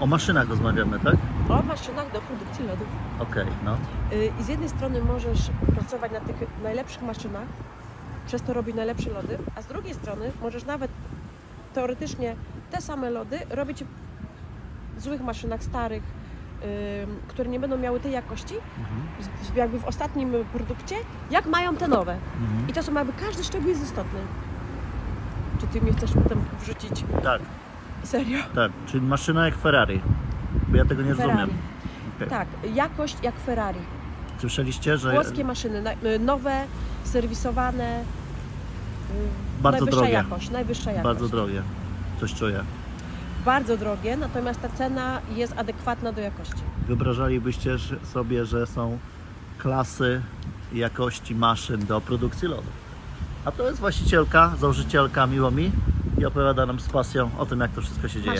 O maszynach rozmawiamy, tak? o maszynach do produkcji lodów. Okej, no. Y, I z jednej strony możesz pracować na tych najlepszych maszynach, przez to robić najlepsze lody, a z drugiej strony możesz nawet teoretycznie te same lody robić w złych maszynach, starych, które nie będą miały tej jakości, Mhm. jakby w ostatnim produkcie, jak mają te nowe. Mhm. I to są jakby każdy szczegół jest istotny. Czy ty mnie chcesz potem wrzucić? Tak, Serio? tak. Czyli maszyna jak Ferrari. Bo ja tego nie Ferrari. rozumiem. Okej. Tak, jakość jak Ferrari. Słyszeliście, że Włoskie maszyny, y, nowe, serwisowane. y, Bardzo najwyższa drogie. jakość, najwyższa jakość. bardzo drogie. Coś czuję. Bardzo drogie, natomiast ta cena jest adekwatna do jakości. Wyobrażalibyście sobie, że są klasy jakości maszyn do produkcji lodów. A to jest właścicielka, założycielka Miłomi i opowiada nam z pasją o tym, jak to wszystko się dzieje.